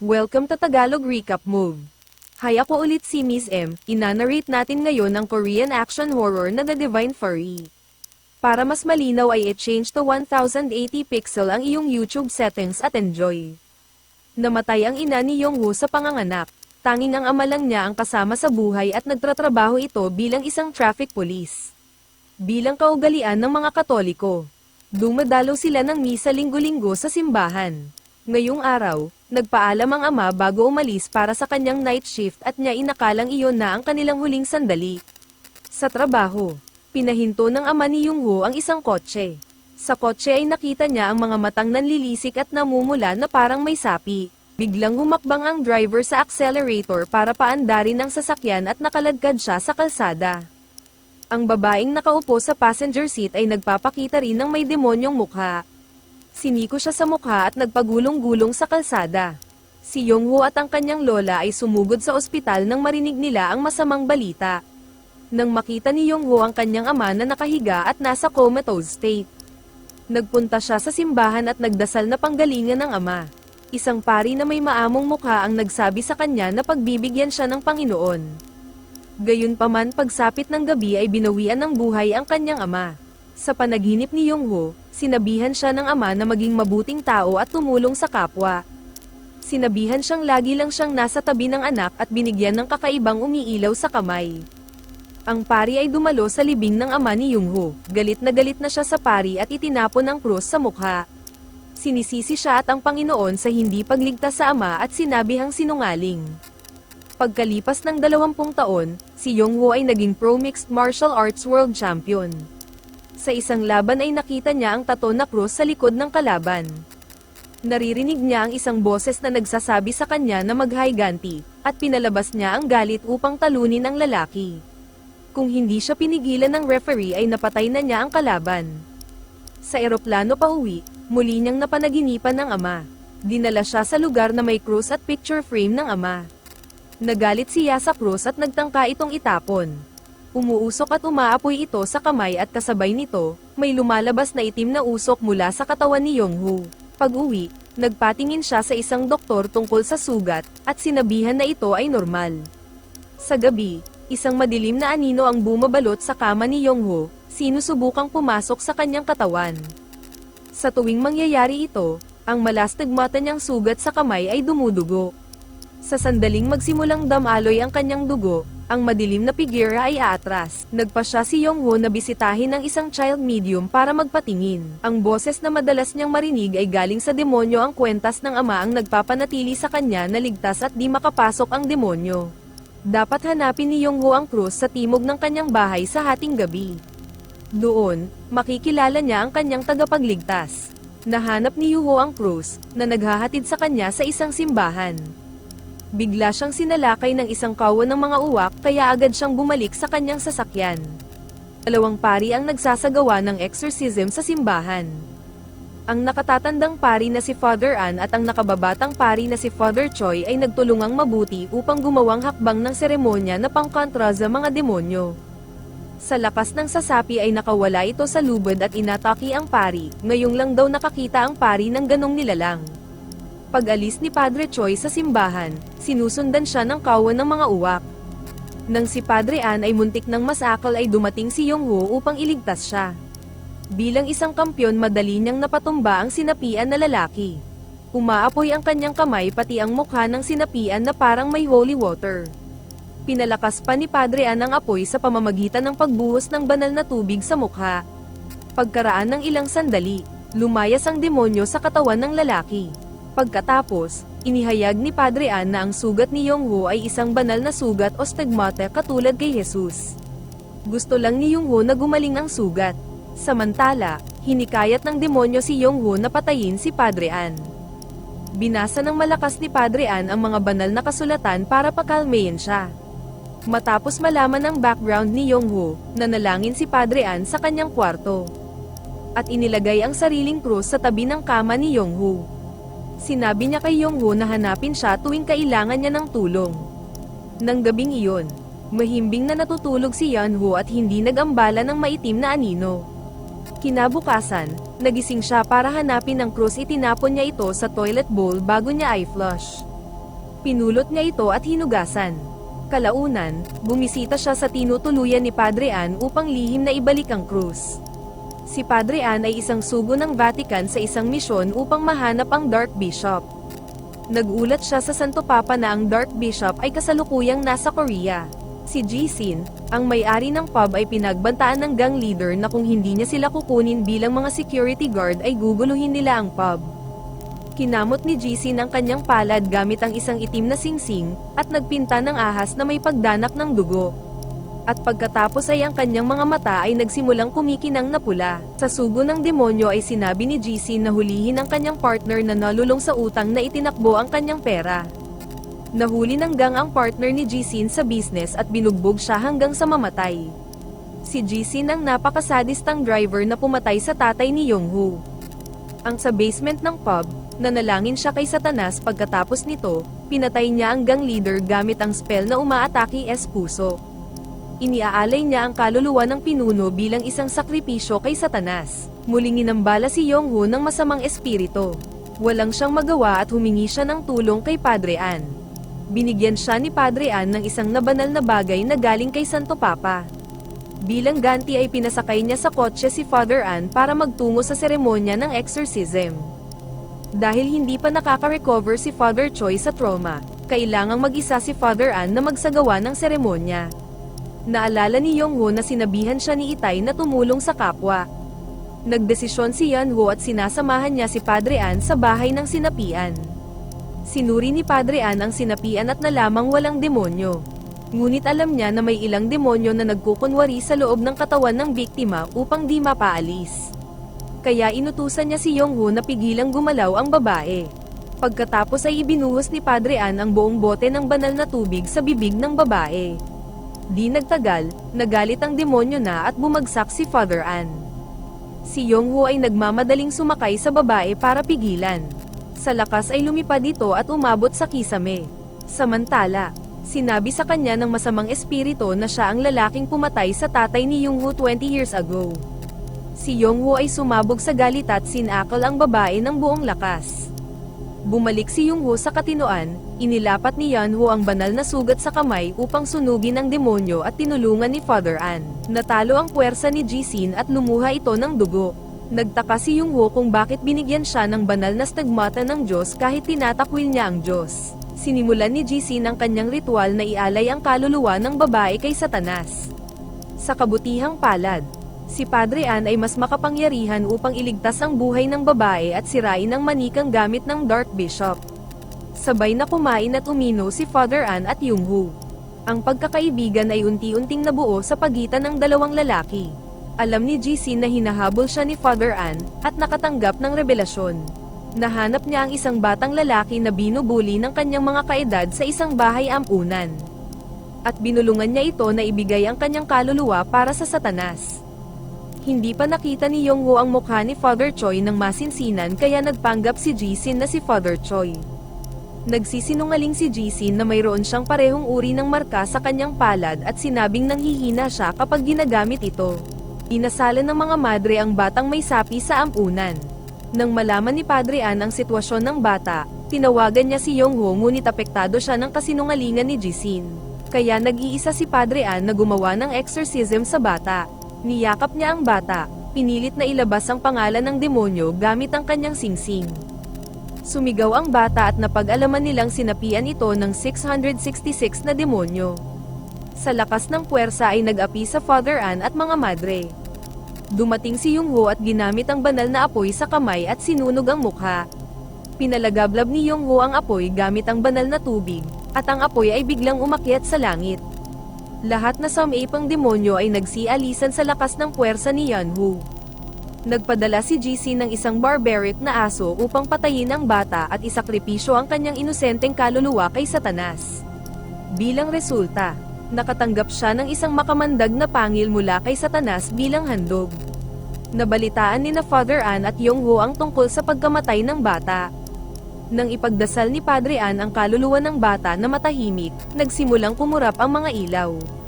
Welcome to Tagalog Recap Move. Hi ako ulit si Miss M, inanarrate natin ngayon ang Korean action horror na The Divine Fury. Para mas malinaw ay i-change to 1080 pixel ang iyong YouTube settings at enjoy. Namatay ang ina ni Yonghoo sa panganganak. Tanging ang ama lang niya ang kasama sa buhay at nagtratrabaho ito bilang isang traffic police. Bilang kaugalian ng mga katoliko. Dumadalo sila ng misa linggo-linggo sa simbahan. Ngayong araw, nagpaalam ang ama bago umalis para sa kanyang night shift at niya inakalang iyon na ang kanilang huling sandali. Sa trabaho, pinahinto ng ama ni Yungho ang isang kotse. Sa kotse ay nakita niya ang mga matang nanlilisik at namumula na parang may sapi. Biglang humakbang ang driver sa accelerator para paandarin ang sasakyan at nakaladkad siya sa kalsada. Ang babaeng nakaupo sa passenger seat ay nagpapakita rin ng may demonyong mukha. Siniko siya sa mukha at nagpagulong-gulong sa kalsada. Si Yongho at ang kanyang lola ay sumugod sa ospital nang marinig nila ang masamang balita. Nang makita ni Yongho ang kanyang ama na nakahiga at nasa comatose state. Nagpunta siya sa simbahan at nagdasal na panggalingan ng ama. Isang pari na may maamong mukha ang nagsabi sa kanya na pagbibigyan siya ng Panginoon. Gayunpaman pagsapit ng gabi ay binawian ng buhay ang kanyang ama. Sa panaginip ni Yongho, sinabihan siya ng ama na maging mabuting tao at tumulong sa kapwa. Sinabihan siyang lagi lang siyang nasa tabi ng anak at binigyan ng kakaibang umiilaw sa kamay. Ang pari ay dumalo sa libing ng ama ni Yongho. Galit na galit na siya sa pari at itinapon ang krus sa mukha. Sinisisi siya at ang Panginoon sa hindi pagligtas sa ama at sinabihang sinungaling. Pagkalipas ng 20 taon, si Yongho ay naging pro mixed martial arts world champion. Sa isang laban ay nakita niya ang tato na krus sa likod ng kalaban. Naririnig niya ang isang boses na nagsasabi sa kanya na maghiganti, at pinalabas niya ang galit upang talunin ang lalaki. Kung hindi siya pinigilan ng referee ay napatay na niya ang kalaban. Sa eroplano pa uwi, muli niyang napanaginipan ng ama. Dinala siya sa lugar na may krus at picture frame ng ama. Nagalit siya sa krus at nagtangka itong itapon. Umuusok at umaapoy ito sa kamay at kasabay nito, may lumalabas na itim na usok mula sa katawan ni Yonghu. Pag-uwi, nagpatingin siya sa isang doktor tungkol sa sugat, at sinabihan na ito ay normal. Sa gabi, isang madilim na anino ang bumabalot sa kama ni Yongho, sinusubukang pumasok sa kanyang katawan. Sa tuwing mangyayari ito, ang malastigmata niyang sugat sa kamay ay dumudugo. Sa sandaling magsimulang damaloy ang kanyang dugo, ang madilim na pigira ay aatras. Nagpa siya si Yongho na bisitahin ng isang child medium para magpatingin. Ang boses na madalas niyang marinig ay galing sa demonyo ang kwentas ng ama ang nagpapanatili sa kanya na ligtas at di makapasok ang demonyo. Dapat hanapin ni Yongho ang krus sa timog ng kanyang bahay sa hating gabi. Doon, makikilala niya ang kanyang tagapagligtas. Nahanap ni Yuho ang krus, na naghahatid sa kanya sa isang simbahan. Bigla siyang sinalakay ng isang kawan ng mga uwak kaya agad siyang bumalik sa kanyang sasakyan. Dalawang pari ang nagsasagawa ng exorcism sa simbahan. Ang nakatatandang pari na si Father Ann at ang nakababatang pari na si Father Choi ay nagtulungang mabuti upang gumawang hakbang ng seremonya na pangkontra sa mga demonyo. Sa lakas ng sasapi ay nakawala ito sa lubod at inataki ang pari, ngayong lang daw nakakita ang pari ng ganong nilalang. Pag-alis ni Padre Choi sa simbahan, sinusundan siya ng kawan ng mga uwak. Nang si Padre An ay muntik ng masakal ay dumating si Yongho upang iligtas siya. Bilang isang kampyon madali niyang napatumba ang sinapian na lalaki. Umaapoy ang kanyang kamay pati ang mukha ng sinapian na parang may holy water. Pinalakas pa ni Padre An ang apoy sa pamamagitan ng pagbuhos ng banal na tubig sa mukha. Pagkaraan ng ilang sandali, lumayas ang demonyo sa katawan ng lalaki. Pagkatapos, inihayag ni Padre An na ang sugat ni Yongho ay isang banal na sugat o stigmata katulad kay Jesus. Gusto lang ni Yongho na gumaling ang sugat. Samantala, hinikayat ng demonyo si Yongho na patayin si Padre An. Binasa ng malakas ni Padre An ang mga banal na kasulatan para pakalmayin siya. Matapos malaman ang background ni Yongho, nanalangin si Padre An sa kanyang kwarto. At inilagay ang sariling krus sa tabi ng kama ni Yongho. Sinabi niya kay Yongho na hanapin siya tuwing kailangan niya ng tulong. Nang gabing iyon, mahimbing na natutulog si Yanho at hindi nagambala ng maitim na anino. Kinabukasan, nagising siya para hanapin ang krus itinapon niya ito sa toilet bowl bago niya i-flush. Pinulot niya ito at hinugasan. Kalaunan, bumisita siya sa tinutuluyan ni Padre An upang lihim na ibalik ang krus. Si Padre An ay isang sugo ng Vatican sa isang misyon upang mahanap ang Dark Bishop. Nagulat siya sa Santo Papa na ang Dark Bishop ay kasalukuyang nasa Korea. Si Jisin, ang may-ari ng pub ay pinagbantaan ng gang leader na kung hindi niya sila kukunin bilang mga security guard ay guguluhin nila ang pub. Kinamot ni Jisin ang kanyang palad gamit ang isang itim na singsing, at nagpinta ng ahas na may pagdanak ng dugo. At pagkatapos ay ang kanyang mga mata ay nagsimulang kumikinang na pula. Sa sugo ng demonyo ay sinabi ni Jisin na hulihin ang kanyang partner na nalulong sa utang na itinakbo ang kanyang pera. Nahuli ng gang ang partner ni Jisin sa business at binugbog siya hanggang sa mamatay. Si Jisin ang napakasadistang driver na pumatay sa tatay ni Yonghu. Ang sa basement ng pub, nanalangin siya kay Satanas pagkatapos nito, pinatay niya ang gang leader gamit ang spell na umaatake es puso. Iniaalay niya ang kaluluwa ng pinuno bilang isang sakripisyo kay Satanas. Muling inambala si Yonghu ng masamang espiritu. Walang siyang magawa at humingi siya ng tulong kay Padre An. Binigyan siya ni Padre An ng isang nabanal na bagay na galing kay Santo Papa. Bilang ganti ay pinasakay niya sa kotse si Father An para magtungo sa seremonya ng exorcism. Dahil hindi pa nakaka-recover si Father Choi sa trauma, kailangang mag-isa si Father An na magsagawa ng seremonya. Naalala ni Yongho na sinabihan siya ni Itay na tumulong sa kapwa. Nagdesisyon si Yanho at sinasamahan niya si Padre An sa bahay ng sinapian. Sinuri ni Padre An ang sinapian at nalamang walang demonyo. Ngunit alam niya na may ilang demonyo na nagkukunwari sa loob ng katawan ng biktima upang di mapaalis. Kaya inutusan niya si Yongho na pigilang gumalaw ang babae. Pagkatapos ay ibinuhos ni Padre An ang buong bote ng banal na tubig sa bibig ng babae. Di nagtagal, nagalit ang demonyo na at bumagsak si Father An. Si Yongho ay nagmamadaling sumakay sa babae para pigilan. Sa lakas ay lumipad ito at umabot sa kisame. Samantala, sinabi sa kanya ng masamang espiritu na siya ang lalaking pumatay sa tatay ni Yongho 20 years ago. Si Yongho ay sumabog sa galit at sinakal ang babae ng buong lakas. Bumalik si Yongho sa katinoan, inilapat ni Yanho ang banal na sugat sa kamay upang sunugin ang demonyo at tinulungan ni Father An. Natalo ang puwersa ni Jisin at lumuha ito ng dugo. Nagtaka si Yongho kung bakit binigyan siya ng banal na stigmata ng Diyos kahit tinatakwil niya ang Diyos. Sinimulan ni Jisin ang kanyang ritual na ialay ang kaluluwa ng babae kay Satanas. Sa kabutihang palad, si Padre An ay mas makapangyarihan upang iligtas ang buhay ng babae at sirain ang manikang gamit ng Dark Bishop. Sabay na kumain at umino si Father An at Yunghu. Ang pagkakaibigan ay unti-unting nabuo sa pagitan ng dalawang lalaki. Alam ni GC na hinahabol siya ni Father An, at nakatanggap ng revelasyon. Nahanap niya ang isang batang lalaki na binubuli ng kanyang mga kaedad sa isang bahay ampunan. At binulungan niya ito na ibigay ang kanyang kaluluwa para sa satanas. Hindi pa nakita ni Yongho ang mukha ni Father Choi ng masinsinan kaya nagpanggap si Jisin na si Father Choi. Nagsisinungaling si Jisin na mayroon siyang parehong uri ng marka sa kanyang palad at sinabing nanghihina siya kapag ginagamit ito. Inasalan ng mga madre ang batang may sapi sa ampunan. Nang malaman ni Padre An ang sitwasyon ng bata, tinawagan niya si Yongho ngunit apektado siya ng kasinungalingan ni Jisin. Kaya nag-iisa si Padre An na gumawa ng exorcism sa bata. Niyakap niya ang bata, pinilit na ilabas ang pangalan ng demonyo gamit ang kanyang singsing. Sumigaw ang bata at napag-alaman nilang sinapian ito ng 666 na demonyo. Sa lakas ng puwersa ay nag-api sa Father An at mga madre. Dumating si Yongho at ginamit ang banal na apoy sa kamay at sinunog ang mukha. Pinalagablab ni Yongho ang apoy gamit ang banal na tubig, at ang apoy ay biglang umakyat sa langit. Lahat na samipang demonyo ay nagsialisan sa lakas ng puwersa ni Yanhu. Nagpadala si GC ng isang barbaric na aso upang patayin ang bata at isakripisyo ang kanyang inosenteng kaluluwa kay Satanas. Bilang resulta, nakatanggap siya ng isang makamandag na pangil mula kay Satanas bilang handog. Nabalitaan ni na Father An at Yongho ang tungkol sa pagkamatay ng bata. Nang ipagdasal ni Padre An ang kaluluwa ng bata na matahimik, nagsimulang kumurap ang mga ilaw.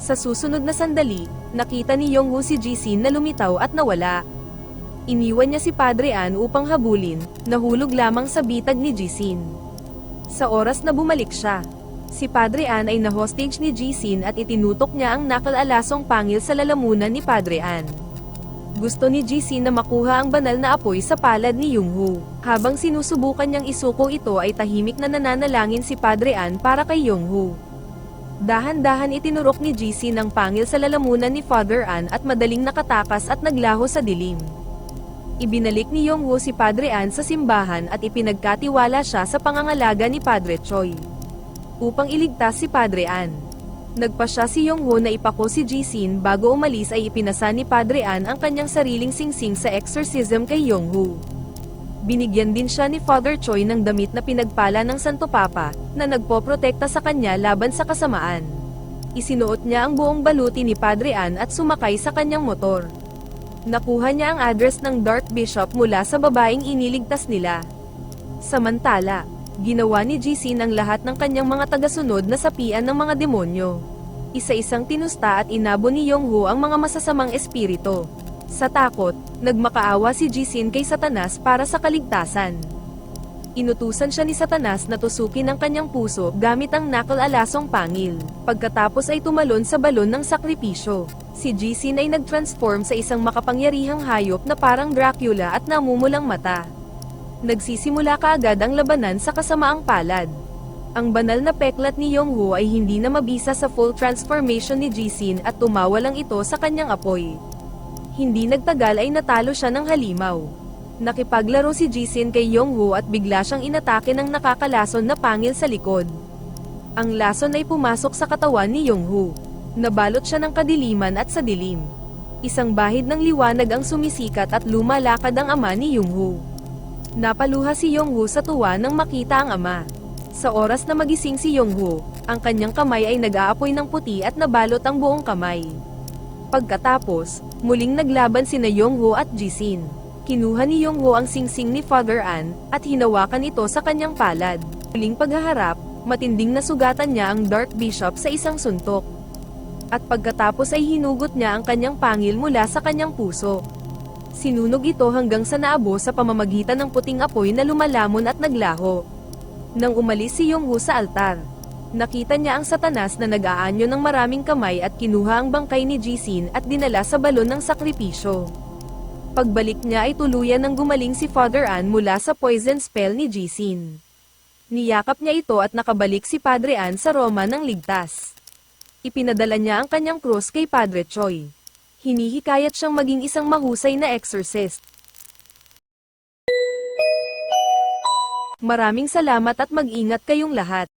Sa susunod na sandali, nakita ni Yongho si Jisin na lumitaw at nawala. Iniwan niya si Padre An upang habulin, nahulog lamang sa bitag ni Jisin. Sa oras na bumalik siya, si Padre An ay na-hostage ni Jisin at itinutok niya ang nakalalasong pangil sa lalamunan ni Padre An. Gusto ni Jisin na makuha ang banal na apoy sa palad ni Yonghu. Habang sinusubukan niyang isuko ito ay tahimik na nananalangin si Padre An para kay Yonghu. Dahan-dahan itinurok ni Jisin ang pangil sa lalamunan ni Father An at madaling nakatakas at naglaho sa dilim. Ibinalik ni Yonghu si Padre An sa simbahan at ipinagkatiwala siya sa pangangalaga ni Padre Choi. Upang iligtas si Padre An. Nagpa siya si Yongho na ipako si Jisin bago umalis ay ipinasa ni Padre An ang kanyang sariling singsing sa exorcism kay Yongho. Binigyan din siya ni Father Choi ng damit na pinagpala ng Santo Papa, na nagpoprotekta sa kanya laban sa kasamaan. Isinuot niya ang buong baluti ni Padre An at sumakay sa kanyang motor. Nakuha niya ang address ng Dark Bishop mula sa babaeng iniligtas nila. Samantala, ginawa ni GC ng lahat ng kanyang mga tagasunod na sapian ng mga demonyo. Isa-isang tinusta at inabo ni Yonghu ang mga masasamang espiritu. Sa takot, nagmakaawa si Jisin kay Satanas para sa kaligtasan. Inutusan siya ni Satanas na tusukin ang kanyang puso gamit ang nakal-alasong pangil. Pagkatapos ay tumalon sa balon ng sakripisyo. Si Jisin ay nag-transform sa isang makapangyarihang hayop na parang Dracula at namumulang mata. Nagsisimula kaagad ang labanan sa kasamaang palad. Ang banal na peklat ni Yonghu ay hindi na mabisa sa full transformation ni Jisin at tumawa lang ito sa kanyang apoy. Hindi nagtagal ay natalo siya ng halimaw. Nakipaglaro si Jisin kay Yonghu at bigla siyang inatake ng nakakalason na pangil sa likod. Ang lason ay pumasok sa katawan ni Yonghu. Nabalot siya ng kadiliman at sa dilim. Isang bahid ng liwanag ang sumisikat at lumalakad ang ama ni Yonghu. Napaluha si Yonghu sa tuwa nang makita ang ama. Sa oras na magising si Yonghu, ang kanyang kamay ay nag-aapoy ng puti at nabalot ang buong kamay. Pagkatapos, muling naglaban sina Yongho at Jisin. Kinuha ni Yongho ang singsing ni Father An, at hinawakan ito sa kanyang palad. Muling paghaharap, matinding nasugatan niya ang Dark Bishop sa isang suntok. At pagkatapos ay hinugot niya ang kanyang pangil mula sa kanyang puso. Sinunog ito hanggang sa naabo sa pamamagitan ng puting apoy na lumalamon at naglaho. Nang umalis si Yongho sa altar, Nakita niya ang satanas na nag-aanyo ng maraming kamay at kinuha ang bangkay ni Jisin at dinala sa balon ng sakripisyo. Pagbalik niya ay tuluyan ng gumaling si Father An mula sa poison spell ni Jisin. Niyakap niya ito at nakabalik si Padre An sa Roma ng ligtas. Ipinadala niya ang kanyang krus kay Padre Choi. Hinihikayat siyang maging isang mahusay na exorcist. Maraming salamat at mag-ingat kayong lahat.